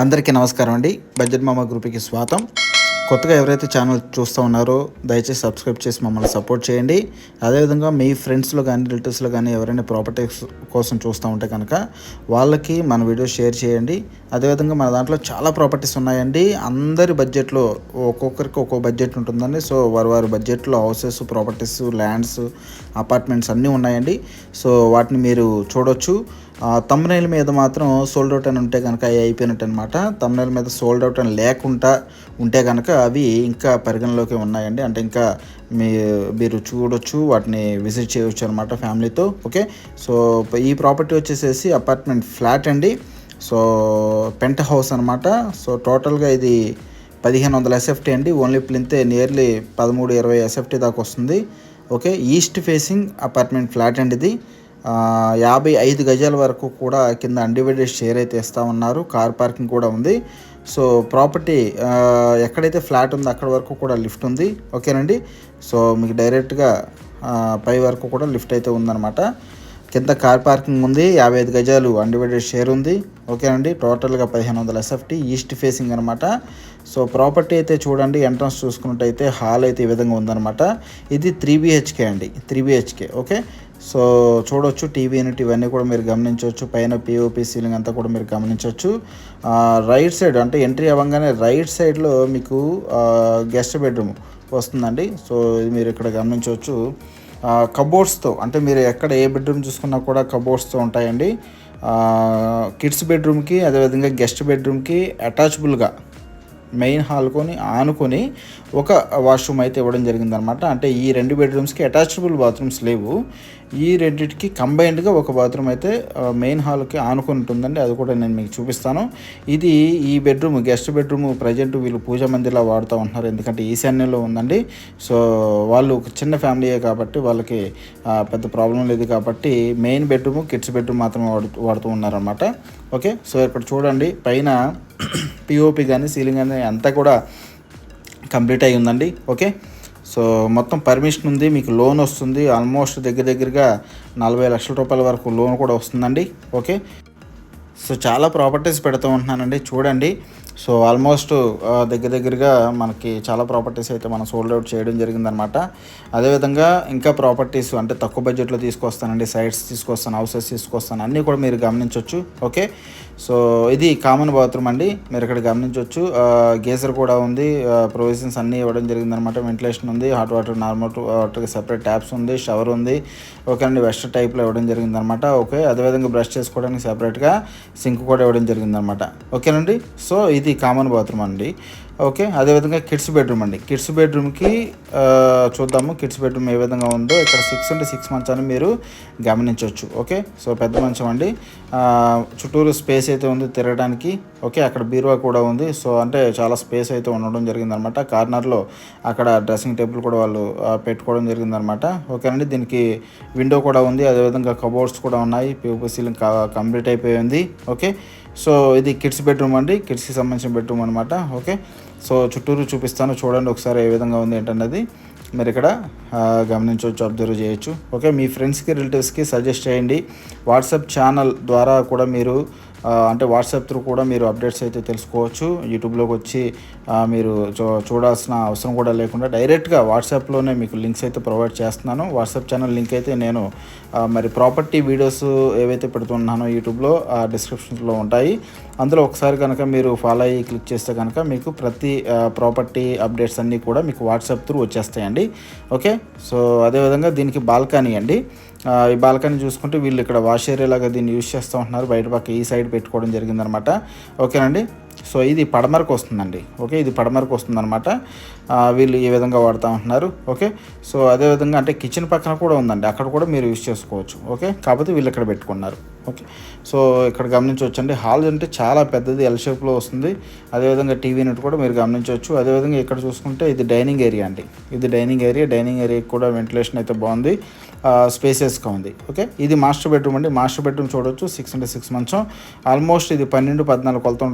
అందరికీ నమస్కారం అండి. బడ్జెట్ మామ గ్రూప్కి స్వాగతం. కొత్తగా ఎవరైతే ఛానల్ చూస్తూ ఉన్నారో దయచేసి సబ్స్క్రైబ్ చేసి మమ్మల్ని సపోర్ట్ చేయండి. అదేవిధంగా మీ ఫ్రెండ్స్లో కానీ రిలేటివ్స్లో కానీ ఎవరైనా ప్రాపర్టీస్ కోసం చూస్తూ ఉంటే కనుక వాళ్ళకి మన వీడియో షేర్ చేయండి. అదేవిధంగా మన దాంట్లో చాలా ప్రాపర్టీస్ ఉన్నాయండి. అందరి బడ్జెట్లో ఒక్కొక్కరికి ఒక్కో బడ్జెట్ ఉంటుందండి. సో వారి వారి బడ్జెట్లో హౌసెస్ ప్రాపర్టీస్ ల్యాండ్స్ అపార్ట్మెంట్స్ అన్నీ ఉన్నాయండి. సో వాటిని మీరు చూడొచ్చు. తమ్నైల్ మీద మాత్రం సోల్డ్ అవుట్ అని ఉంటే కనుక అవి అయిపోయినట్టు అనమాట తమ్నైల్ మీద సోల్డ్ అవుట్ అని లేకుండా ఉంటే కనుక అవి ఇంకా పరిగణలోకి ఉన్నాయండి. అంటే ఇంకా మీ మీరు చూడొచ్చు వాటిని విజిట్ చేయవచ్చు అనమాట ఫ్యామిలీతో. ఓకే సో ఈ ప్రాపర్టీ వచ్చేసేసి అపార్ట్మెంట్ ఫ్లాట్ అండి. సో పెంట్ హౌస్ అనమాట సో టోటల్గా ఇది పదిహేను వందల ఎస్ఎఫ్టీ అండి. ఓన్లీ ప్లింతే నియర్లీ పదమూడు ఇరవై ఎస్ఎఫ్టీ దాకా వస్తుంది. Okay east facing apartment flat అండి ఇది. యాభై ఐదు గజాల వరకు కూడా కింద అన్డివైడెడ్ షేర్ అయితే ఇస్తూ ఉన్నారు. కార్ పార్కింగ్ కూడా ఉంది. సో ప్రాపర్టీ ఎక్కడైతే ఫ్లాట్ ఉందో అక్కడ వరకు కూడా లిఫ్ట్ ఉంది. ఓకేనండి? సో మీకు డైరెక్ట్గా పై వరకు కూడా లిఫ్ట్ అయితే ఉందన్నమాట. కింద కార్ పార్కింగ్ ఉంది. యాభై ఐదు గజాలు అన్డివైడెడ్ షేర్ ఉంది. ఓకేనండి? టోటల్గా పదిహేను వందల ఎస్ఎఫ్టీ ఈస్ట్ ఫేసింగ్ అనమాట సో ప్రాపర్టీ అయితే చూడండి. ఎంట్రన్స్ చూసుకున్నట్టయితే హాల్ అయితే ఈ విధంగా ఉందన్నమాట. ఇది త్రీ బిహెచ్కే అండి. Three BHK. ఓకే? సో చూడొచ్చు టీవీ యూనిట్ ఇవన్నీ కూడా మీరు గమనించవచ్చు. పైన పిఓపి సీలింగ్ అంతా కూడా మీరు గమనించవచ్చు. రైట్ సైడ్ అంటే ఎంట్రీ అవ్వగానే రైట్ సైడ్లో మీకు గెస్ట్ బెడ్రూమ్ వస్తుందండి. సో ఇది మీరు ఇక్కడ గమనించవచ్చు. కబోర్డ్స్తో అంటే మీరు ఎక్కడ ఏ బెడ్రూమ్ చూసుకున్నా కూడా కబోర్డ్స్తో ఉంటాయండి. కిడ్స్ బెడ్రూమ్కి అదేవిధంగా గెస్ట్ బెడ్రూమ్కి అటాచబుల్గా మెయిన్ హాల్కొని ఆనుకొని ఒక వాష్రూమ్ అయితే ఇవ్వడం జరిగిందనమాట. అంటే ఈ రెండు బెడ్రూమ్స్కి అటాచబుల్ బాత్రూమ్స్ లేవు. ఈ రెండింటికి కంబైన్డ్గా ఒక బాత్రూమ్ అయితే మెయిన్ హాల్కి ఆనుకొని ఉంటుందండి. అది కూడా నేను మీకు చూపిస్తాను. ఇది ఈ బెడ్రూమ్ గెస్ట్ బెడ్రూమ్ ప్రజెంట్ వీళ్ళు పూజ మందిలా వాడుతూ ఉంటున్నారు. ఎందుకంటే ఈశాన్యంలో ఉందండి. సో వాళ్ళు ఒక చిన్న ఫ్యామిలీయే కాబట్టి వాళ్ళకి పెద్ద ప్రాబ్లం లేదు కాబట్టి మెయిన్ బెడ్రూమ్ కిడ్స్ బెడ్రూమ్ మాత్రమే వాడుతూ వాడుతూ ఉన్నారనమాట. ఓకే? సో ఇక్కడ చూడండి. పైన పిఓపి కానీ సీలింగ్ కానీ అంతా కూడా కంప్లీట్ అయి ఉందండి. ఓకే? సో మొత్తం పర్మిషన్ ఉంది మీకు లోన్ వస్తుంది. ఆల్మోస్ట్ దగ్గర దగ్గరగా నలభై లక్షల రూపాయల వరకు లోన్ కూడా వస్తుందండి. ఓకే? సో చాలా ప్రాపర్టీస్ పెడుతూ ఉంటున్నానండి. చూడండి. సో ఆల్మోస్ట్ దగ్గర దగ్గరగా మనకి చాలా ప్రాపర్టీస్ అయితే మనం సోల్డ్ అవుట్ చేయడం జరిగిందనమాట. అదేవిధంగా ఇంకా ప్రాపర్టీస్ అంటే తక్కువ బడ్జెట్లో తీసుకొస్తానండి. సైట్స్ తీసుకొస్తాను హౌసెస్ తీసుకొస్తాను. అన్నీ కూడా మీరు గమనించవచ్చు ఓకే? సో ఇది కామన్ బాత్రూమ్ అండి. మీరు ఇక్కడ గమనించవచ్చు. గేజర్ కూడా ఉంది. ప్రొవిజన్స్ అన్నీ ఇవ్వడం జరిగిందనమాట వెంటిలేషన్ ఉంది హాట్ వాటర్ నార్మల్ వాటర్కి సెపరేట్ ట్యాప్స్ ఉంది షవర్ ఉంది. ఓకే అండి వెస్ట్ టైప్లో ఇవ్వడం జరిగిందనమాట ఓకే అదేవిధంగా బ్రష్ చేసుకోవడానికి సెపరేట్గా సింక్ కూడా ఇవ్వడం జరిగిందనమాట ఓకేనండి సో ఇది కామన్ బాత్రూమ్ అండి. ఓకే అదేవిధంగా కిడ్స్ బెడ్రూమ్ అండి. కిడ్స్ బెడ్రూమ్కి చూద్దాము కిడ్స్ బెడ్రూమ్ ఏ విధంగా ఉందో. ఇక్కడ సిక్స్ అంటే సిక్స్ మంత్స్ అని మీరు గమనించవచ్చు. ఓకే సో పెద్ద మంచం అండి. చుట్టూరు స్పేస్ అయితే ఉంది తిరగడానికి. ఓకే అక్కడ బీరువా కూడా ఉంది. సో అంటే చాలా స్పేస్ అయితే ఉండడం జరిగిందనమాట. కార్నర్లో అక్కడ డ్రెస్సింగ్ టేబుల్ కూడా వాళ్ళు పెట్టుకోవడం జరిగిందనమాట. ఓకేనండి దీనికి విండో కూడా ఉంది. అదేవిధంగా కబోర్డ్స్ కూడా ఉన్నాయి. పీఓపీ సీలింగ్ కంప్లీట్ అయిపోయింది. ఓకే సో ఇది కిడ్స్ బెడ్రూమ్ అండి. కిడ్స్కి సంబంధించిన బెడ్రూమ్ అనమాట ఓకే సో చుట్టూరు చూపిస్తాను. చూడండి ఒకసారి ఏ విధంగా ఉంది ఏంటన్నది. మీరు ఇక్కడ గమనించవచ్చు అబ్జర్వ్ చేయొచ్చు. ఓకే మీ ఫ్రెండ్స్కి రిలేటివ్స్కి సజెస్ట్ చేయండి. వాట్సాప్ ఛానల్ ద్వారా కూడా మీరు అంటే వాట్సాప్ త్రూ కూడా మీరు అప్డేట్స్ అయితే తెలుసుకోవచ్చు. యూట్యూబ్లోకి వచ్చి మీరు చూ చూడాల్సిన అవసరం కూడా లేకుండా డైరెక్ట్గా వాట్సాప్లోనే మీకు లింక్స్ అయితే ప్రొవైడ్ చేస్తున్నాను. వాట్సాప్ ఛానల్ లింక్ అయితే నేను మరి ప్రాపర్టీ వీడియోస్ ఏవైతే పెడుతున్నానో యూట్యూబ్లో డిస్క్రిప్షన్లో ఉంటాయి. అందులో ఒకసారి కనుక మీరు ఫాలో అయ్యి క్లిక్ చేస్తే కనుక మీకు ప్రతి ప్రాపర్టీ అప్డేట్స్ అన్నీ కూడా మీకు వాట్సాప్ త్రూ వచ్చేస్తాయండి. ఓకే సో అదేవిధంగా దీనికి బాల్కనీ అండి. ఈ బాల్కనీ చూసుకుంటే వీళ్ళు ఇక్కడ వాష్ ఏరియా లాగా దీన్ని యూజ్ చేస్తూ ఉంటున్నారు. బయట పక్క ఈ సైడ్ పెట్టుకోవడం జరిగిందనమాట. ఓకేనండి సో ఇది పడమరకు వస్తుందండి. ఓకే? ఇది పడమరకు వస్తుందన్నమాట. వీళ్ళు ఈ విధంగా వాడుతూ ఉంటున్నారు? ఓకే? సో అదేవిధంగా అంటే కిచెన్ పక్కన కూడా ఉందండి. అక్కడ కూడా మీరు యూజ్ చేసుకోవచ్చు. ఓకే? కాకపోతే వీళ్ళు ఇక్కడ పెట్టుకున్నారు. ఓకే? సో ఇక్కడ గమనించవచ్చండి. హాల్ అంటే చాలా పెద్దది ఎల్ షేప్లో వస్తుంది. అదేవిధంగా టీవీ యూనిట్ కూడా మీరు గమనించవచ్చు. అదేవిధంగా ఇక్కడ చూసుకుంటే ఇది డైనింగ్ ఏరియా అండి. ఇది డైనింగ్ ఏరియా. డైనింగ్ ఏరియా కూడా వెంటిలేషన్ అయితే బాగుంది. స్పేసెస్గా ఉంది. ఓకే? ఇది మాస్టర్ బెడ్రూమ్ అండి. మాస్టర్ బెడ్రూమ్ చూడొచ్చు. సిక్స్ అంటే సిక్స్ మంత్స్ ఆల్మోస్ట్ ఇది పన్నెండు పద్నాలుగు కొలత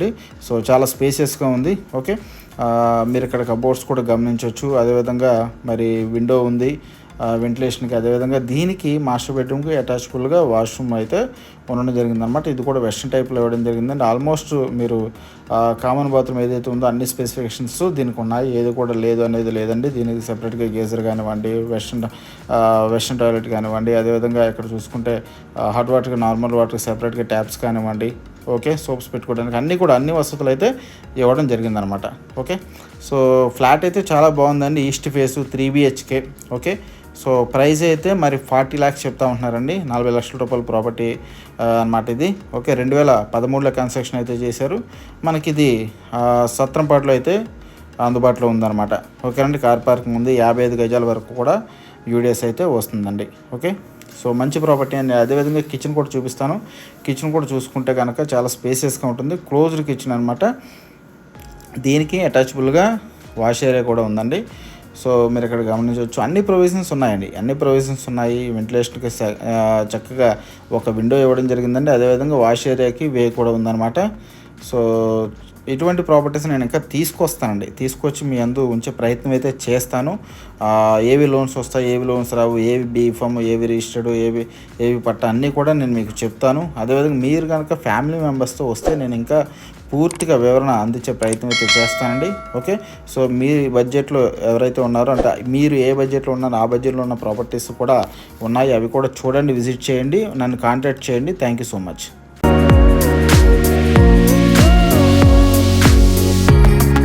ఉండొచ్చండి సో చాలా స్పేసెస్గా ఉంది. ఓకే. మీరు ఇక్కడ కబోర్డ్స్ కూడా గమనించవచ్చు అదేవిధంగా మరి విండో ఉంది. వెంటిలేషన్కి అదేవిధంగా దీనికి మాస్టర్ బెడ్రూమ్కి అటాచ్బుల్గా వాష్రూమ్ అయితే ఉండడం జరిగిందనమాట ఇది కూడా వెస్ట్రన్ టైప్లో ఇవ్వడం జరిగిందండి. ఆల్మోస్ట్ మీరు కామన్ బాత్రూమ్ ఏదైతే ఉందో అన్ని స్పెసిఫికేషన్స్ దీనికి ఉన్నాయి. ఏది కూడా లేదు అనేది లేదండి. దీనికి సెపరేట్గా గేజర్ కానివ్వండి వెస్ట్రన్ వెస్ట్రన్ టాయిలెట్ కానివ్వండి అదేవిధంగా ఇక్కడ చూసుకుంటే హాట్ వాటర్కి నార్మల్ వాటర్కి సెపరేట్గా ట్యాప్స్ కానివ్వండి ఓకే సోప్స్ పెట్టుకోవడానికి అన్నీ కూడా అన్ని వసతులు అయితే ఇవ్వడం జరిగిందనమాట. ఓకే సో ఫ్లాట్ అయితే చాలా బాగుందండి east face three BHK. Okay so price అయితే మరి ఫార్టీ ల్యాక్స్ చెప్తా ఉంటున్నారండి నలభై లక్షల రూపాయల ప్రాపర్టీ అనమాట ఇది. ఓకే రెండు వేల పదమూడులో కన్స్ట్రక్షన్ అయితే చేశారు. మనకి ఇది సత్రంపాట్లో అయితే అందుబాటులో ఉందన్నమాట. ఓకేనండి కార్ పార్కింగ్ ఉంది యాభై ఐదు గజాల వరకు కూడా యూడిఎస్ అయితే వస్తుందండి. ఓకే. సో మంచి ప్రాపర్టీ అండి. అదేవిధంగా కిచెన్ కూడా చూపిస్తాను. కిచెన్ కూడా చూసుకుంటే కనుక చాలా స్పేసియస్గా ఉంటుంది. క్లోజ్డ్ కిచెన్ అనమాట దీనికి అటాచబుల్గా వాష్ ఏరియా కూడా ఉందండి. సో మీరు ఇక్కడ గమనించవచ్చు. అన్ని ప్రొవిజన్స్ ఉన్నాయండి. అన్ని ప్రొవిజన్స్ ఉన్నాయి. వెంటిలేషన్కి చక్కగా ఒక విండో ఇవ్వడం జరిగిందండి. అదేవిధంగా వాష్ ఏరియాకి వే కూడా ఉందన్నమాట. సో ఇటువంటి ప్రాపర్టీస్ నేను ఇంకా తీసుకొస్తానండి. తీసుకొచ్చి మీ అందు ఉంచే ప్రయత్నం అయితే చేస్తాను. ఏవి లోన్స్ వస్తాయి ఏవి లోన్స్ రావు ఏవి బీఫామ్ ఏవి రిజిస్టర్డ్ ఏవి ఏవి పట్ట అన్నీ కూడా నేను మీకు చెప్తాను. అదేవిధంగా మీరు కనుక ఫ్యామిలీ మెంబర్స్తో వస్తే నేను ఇంకా పూర్తిగా వివరణ అందించే ప్రయత్నం అయితే చేస్తానండి. ఓకే? సో మీ బడ్జెట్లో ఎవరైతే ఉన్నారో అంటే మీరు ఏ బడ్జెట్లో ఉన్నారో ఆ బడ్జెట్లో ఉన్న ప్రాపర్టీస్ కూడా ఉన్నాయి. అవి కూడా చూడండి విజిట్ చేయండి. నన్ను కాంటాక్ట్ చేయండి. Thank you so much.